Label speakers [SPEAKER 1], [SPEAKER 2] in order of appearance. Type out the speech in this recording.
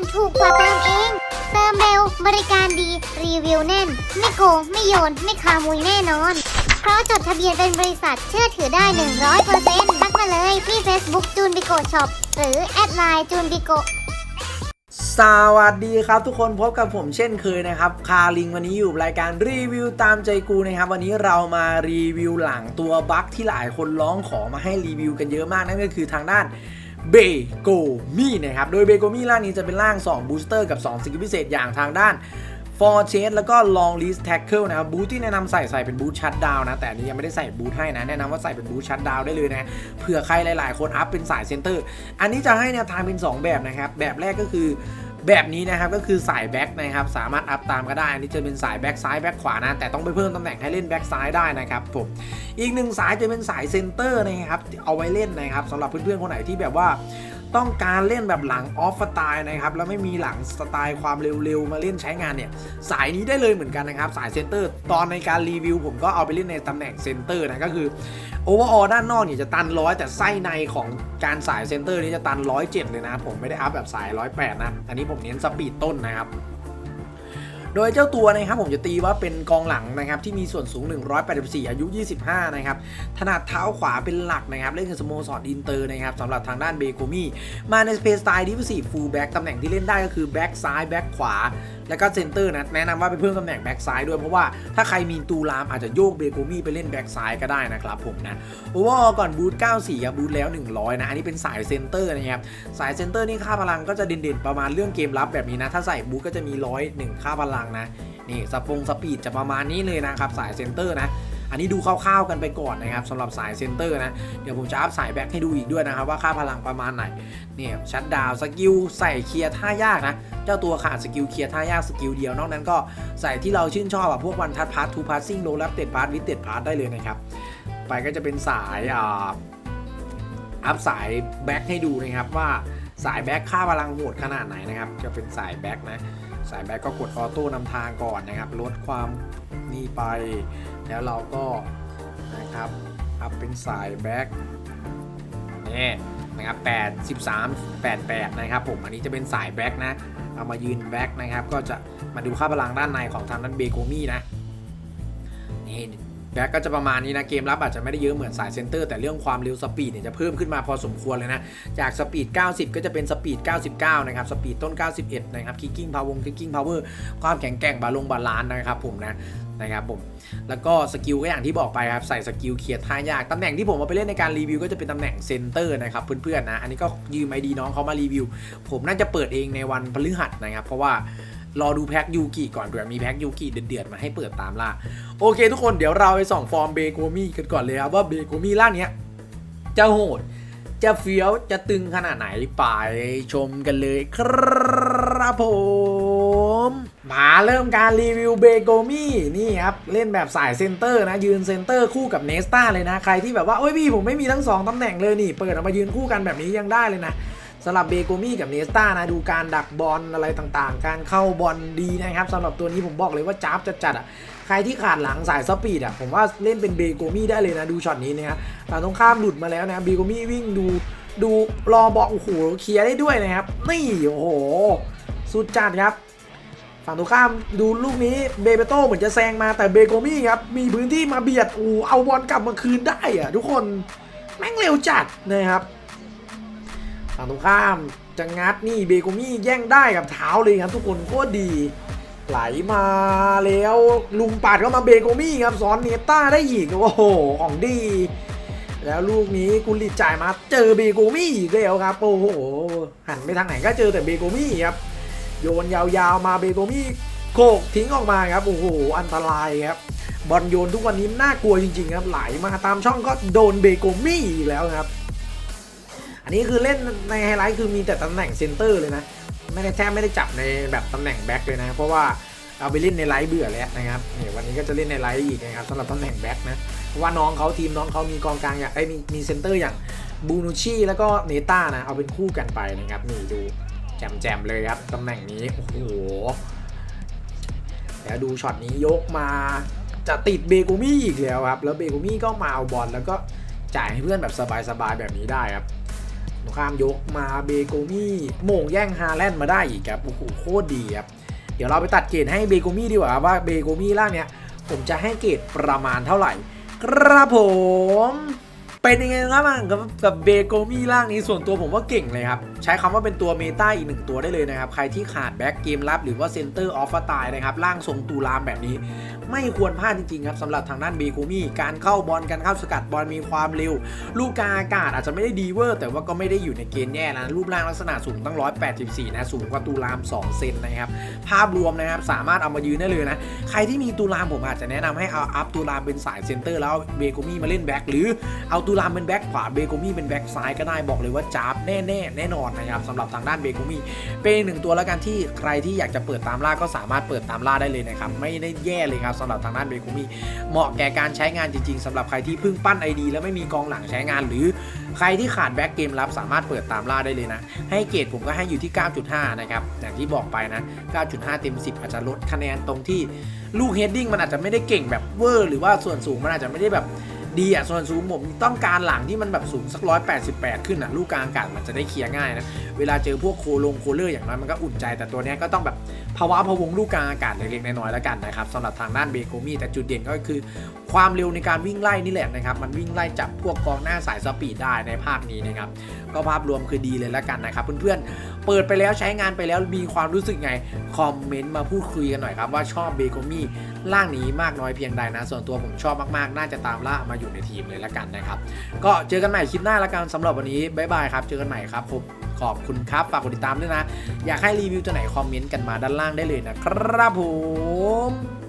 [SPEAKER 1] นถูกกว่าเติมเอง เติมเริการดี รีวิวแน่น ไม่โกง ไม่โยน ไม่คามุยแน่นอน เพราะจดทะเบียนเป็นบริษัทเชื่อถือได้ 100%ทักมาเลยที่ Facebook จูนบิโกช็อปหรือแอดไลน์จูนบิโก
[SPEAKER 2] สวัสดีครับทุกคนพบกับผมเช่นเคยนะครับคาลิงวันนี้อยู่รายการรีวิวตามใจกูนะครับ วันนี้เรามารีวิวหลังตัวบั๊กที่หลายคนร้องขอมาให้รีวิวกันเยอะมากนั่นก็คือทางด้าน เบโกมี่นะครับ โดยเบโกมี่ร่างนี้จะเป็นร่าง 2 บูสเตอร์กับ 2 สกิลพิเศษอย่างทางด้านฟอร์เชสแล้วก็ลองลิสแท็กเกิลนะครับบูทที่แนะนำใส่ใส่เป็นบูทชัดดาวนะ แต่นี้ยังไม่ได้ใส่บูทให้นะ แนะนำว่าใส่เป็นบูทชัดดาวได้เลยนะเผื่อใครหลาย ๆ คนอัพเป็นสายเซนเตอร์ อันนี้จะให้แนวทางเป็น 2 แบบนะครับ แบบแรกก็คือ แบบนี้นะครับก็คือสายแบ็กนะครับสามารถอัพตามก็ได้ อันนี้จะเป็นสายแบ็กซ้ายแบ็กขวานะแต่ต้องไปเพิ่มตำแหน่งให้เล่นแบ็กซ้ายได้นะครับผมอีกหนึ่งสายจะเป็นสายเซนเตอร์นะครับเอาไว้เล่นนะครับสำหรับเพื่อนๆคนไหนที่แบบว่า ต้องการเล่นแบบหลังออฟสไตล์นะครับแล้วไม่มีหลังสไตล์ความเร็วๆมาเล่นใช้งานเนี่ยสายนี้ได้เลยเหมือนกันนะครับ สายเซนเตอร์ ตอนในการรีวิว ผมก็เอาไปเล่นในตำแหน่งเซนเตอร์นะก็คือโอเวอร์ออด้านนอกเนี่ยจะตันร้อยแต่ไส้ในของการสายเซนเตอร์นี่จะตันร้อยเจ็ดเลยนะผมไม่ได้อัพแบบสายร้อยแปดนะอันนี้ผมเน้นสปีดต้นนะครับ โดยเจ้าตัวนะครับผมจะตีว่าเป็นกองหลังนะครับที่มีส่วนสูง 184 อายุ 25 นะครับ ถนัดเท้าขวาเป็นหลักนะครับ เล่นกับสโมสรอินเตอร์นะครับสำหรับทางด้านเบโกมี่ มาในสเปซสไตล์ดิฟซีฟูลแบ็กตำแหน่งที่เล่นได้ก็คือแบ็กซ้ายแบ็กขวา แล้วก็เซนเตอร์นะแนะนำว่าไปเพิ่มตำแหน่งแบ็กซ้ายด้วยเพราะว่าถ้าใครมีตูรามอาจจะโยกเบโกมี่ไปเล่นแบ็กซ้ายก็ได้นะครับผมนะโอเวอร์ก่อนบูท94ครับบูทแล้ว 100 นะ อันนี้เป็นสายเซนเตอร์นะครับสายเซนเตอร์นี่ค่าพลังก็จะเด่นๆประมาณเรื่องเกมรับแบบนี้นะถ้าใส่บูทก็จะมีร้อยหนึ่งค่าพลังนะ นี่สปงสปีดจะประมาณนี้เลยนะครับสายเซนเตอร์นะอันนี้ดูคร่าวๆกันไปก่อนนะครับสำหรับสายเซนเตอร์นะเดี๋ยวผมจะอัพสายแบ็คให้ดูอีกด้วยนะครับ ว่าค่าพลังประมาณไหนเนี่ยชัดดาวสกิลใส่เคลียร์ท่ายากนะ เจ้าตัวขาดสกิลเคลียร์ท่ายากสกิลเดียวนอกนั้นก็ใส่ที่เราชื่นชอบอะพวกวันทัดพาร์ททูพาร์ซิ่งโลลับเต็ดพาร์ทวิเต็ดพาร์ทได้เลยนะครับ ไปก็จะเป็นสายอ่าอัพสายแบ็คให้ดูนะครับว่าสายแบ็คค่าพลังโหดขนาดไหนนะครับจะเป็นสายแบ็คนะ สายแบ็กก็กดออโต้นำทางก่อนนะครับ ลดความนี่ไป แล้วเราก็นะครับอัพเป็นสายแบ็กนี่นะครับ8 13 88 นะครับผม อันนี้จะเป็นสายแบ็กนะ เอามายืนแบ็กนะครับ ก็จะมาดูค่าพลังด้านในของทางด้านเบโกมี่นะ นี่ แบ็กก็จะประมาณนี้นะเกมรับอาจจะไม่ได้เยอะเหมือนสายเซนเตอร์แต่เรื่องความเร็วสปีดเนี่ยจะเพิ่มขึ้นมาพอสมควรเลยนะ จากสปีด 90 ก็จะเป็นสปีด 99 นะครับ สปีดต้น 91 นะครับคิกกิ้งพาวงคิกกิ้งพาวเวอร์ความแข็งแกร่งบาลงบาลานนะครับผมนะนะครับผมแล้วก็สกิลก็อย่างที่บอกไปครับใส่สกิลเคลียร์ท่ายากตำแหน่งที่ผมเอาไปเล่นในการรีวิวก็จะเป็นตำแหน่งเซนเตอร์นะครับเพื่อนๆนะอันนี้ก็ยืมไอดีน้องเขามารีวิว ผมน่าจะเปิดเองในวันพฤหัสนะครับเพราะว่า รอดูแพ็กยูกิก่อนเผื่อมีแพ็กยูกิเดือดๆมาให้เปิดตามล่าโอเค ทุกคนเดี๋ยวเราไปส่องฟอร์มเบโกมี่กันก่อนเลยครับว่าเบโกมี่ล่าเนี้ยจะโหดจะเฟี้ยวจะตึงขนาดไหนไปชมกันเลยครับผม มาเริ่มการรีวิวเบโกมี่นี่ครับ เล่นแบบสายเซนเตอร์นะ ยืนเซนเตอร์คู่กับเนสตาเลยนะ ใครที่แบบว่า โอ้ยพี่ผมไม่มีทั้งสองตำแหน่งเลยนี่ เปิดออกมายืนคู่กันแบบนี้ยังได้เลยนะ สำหรับเบโกมี่กับเนสตานะดูการดักบอลอะไรต่างๆ การเข้าบอลดีนะครับสำหรับตัวนี้ผมบอกเลยว่าจ้าบจัดๆอะใครที่ขาดหลังสายสปีดอะผมว่าเล่นเป็นเบโกมี่ได้เลยนะดูช็อตนี้นะครับฝั่งตรงข้ามหลุดมาแล้วนะเบโกมี่วิ่งดูดูรอบอลโอ้โหเคลียร์ได้ด้วยนะครับนี่โอ้โหสุดจัดครับฝั่งตรงข้ามดูลูกนี้เบเบโต้เหมือนจะแซงมาแต่เบโกมี่ครับมีพื้นที่มาเบียดโอ้เอาบอลกลับมาคืนได้อะทุกคนแม่งเร็วจัดนะครับ ฝั่งตรงข้ามจะงัดนี่เบโกมี่แย่งได้กับเท้าเลยครับ ทุกคนโคตรดี ไหลมาแล้วลุงปาดเข้ามาเบโกมี่ครับสอนเนต้าได้อีกโอ้โหของดี แล้วลูกนี้กุลิจ่ายมาเจอเบโกมี่อีกแล้วครับโอ้โหหันไปทางไหนก็เจอแต่เบโกมี่ครับโยนยาวๆมาเบโกมี่โขกทิ้งออกมาครับโอ้โหอันตรายครับบอลโยนทุกวันนี้น่ากลัวจริงๆครับไหลมาตามช่องก็โดนเบโกมี่อีกแล้วครับ นนี้คือเล่นในไฮไลท์คือมีแต่ตำแหน่งเซนเตอร์เลยนะ ไม่ได้แทบไม่ได้จับในแบบตำแหน่งแบ็คเลยนะ เพราะว่าเอาไปเล่นในไลท์เบื่อแล้วนะครับนี่วันนี้ก็จะเล่นในไลท์อีกนะครับสำหรับตำแหน่งแบ็คนะเพราะว่าน้องเขาทีมน้องเขามีกองกลางอย่างไอ้มีมีเซนเตอร์อย่างบูนูชีแล้วก็เนต้านะเอาเป็นคู่กันไปนะครับนี่ดูแจมๆเลยครับตำแหน่งนี้โอ้โหแล้วดูช็อตนี้ยกมาจะติดเบโกมี่อีกแล้วครับ แล้วเบโกมี่ก็มาเอาบอลแล้วก็จ่ายให้เพื่อนแบบสบายๆแบบนี้ได้ครับ สงข้ามยกมาเบโกมี่โม่งแย่งฮาแลนด์มาได้อีกครับโอ้โหโคตรดีครับเดี๋ยวเราไปตัดเกรดให้เบโกมี่ดีกว่าว่าเบโกมี่ล่างเนี้ยผมจะให้เกรดประมาณเท่าไหร่ ครับผม เป็นยังไงครับอะกับกับเบโกมี่ร่างนี้ส่วนตัวผมว่าเก่งเลยครับ ใช้คำว่าเป็นตัวเมตาอีกหนึ่งตัวได้เลยนะครับ ใครที่ขาดแบ็กเกมรับหรือว่าเซนเตอร์ออฟตายนะครับร่างทรงตูรามแบบนี้ ไม่ควรพลาดจริงๆครับสำหรับทางด้านเบโกมี่การเข้าบอลการเข้าสกัดบอลมีความเร็ว ลูกกางอากาศอาจจะไม่ได้ดีเวอร์ แต่ว่าก็ไม่ได้อยู่ในเกณฑ์แย่นะรูปร่างลักษณะสูงตั้ง 184 นะสูงกว่าตูราม 2 เซนนะครับ ภาพรวมนะครับสามารถเอามายืนได้เลยนะ ใครที่มีตูรามผมอาจจะแนะนำให้เอาอัพตูรามเป็นสายเซนเตอร์แล้วเบโกมี่มาเล่นแบ็คหรือเอาตูรามเป็นแบ็คขวาเบโกมี่เป็นแบ็คซ้ายก็ได้บอกเลยว่าจ้าบแน่ๆแน่นอนนะครับสำหรับทางด้านเบโกมี่เป็นหนึ่งตัวแล้วกันที่ใครที่อยากจะเปิดตามล่าก็สามารถเปิดตามล่าได้เลยนะครับไม่ได้แย่เลยครับสำหรับทางด้านเบโกมี่เหมาะแก่การใช้งานจริง ๆสำหรับใครที่เพิ่งปั้น ID แล้วไม่มีกองหลังใช้งานหรือใครที่ขาดแบ็คเกมรับสามารถเปิดตามล่าได้เลยนะ ให้เกรดผมก็ให้อยู่ที่ 9.5 นะครับ อย่างที่บอกไปนะ 9.5เต็ม 10 อาจจะลดคะแนนตรงที่ลูกเฮดดิ้งมันอาจจะไม่ได้เก่งแบบเวอร์ หรือว่าส่วนสูงมันอาจจะไม่ได้แบบดีอะส่วนสูงผมต้องการหลังที่มันแบบสูงสัก188ขึ้นอะลูกกลางอากาศมันจะได้เคลียร์ง่ายนะ เวลาเจอพวกโคลงโคเลอร์อย่างน้อยมันก็อุ่นใจ แต่ตัวนี้ก็ต้องแบบภาวะพะวงลูกกลางอากาศเล็กๆน้อยๆแล้วกันนะครับสำหรับทางด้านเบโกมี่แต่จุดเด่นก็คือ ความเร็วในการวิ่งไล่นี่แหละนะครับ มันวิ่งไล่จับพวกกองหน้าสายสปีดได้ในภาคนี้นะครับก็ภาพรวมคือดีเลยแล้วกันนะครับเพื่อนๆ เปิดไปแล้วใช้งานไปแล้วมีความรู้สึกไง คอมเมนต์มาพูดคุยกันหน่อยครับว่าชอบเบโกมี่ร่างนี้มากน้อยเพียงใดนะ ส่วนตัวผมชอบมากๆ น่าจะตามล่ามาอยู่ในทีมเลยล้วกันนะครับ ก็เจอกันใหม่คลิปหน้าล้วกันสำหรับวันนี้บ๊ายบายครับ เจอกันใหม่ครับผมขอบคุณครับ ฝากกดติดตามด้วยนะ อยากให้รีวิวตัวไหนคอมเมนต์กันมาด้านล่างได้เลยนะครับผม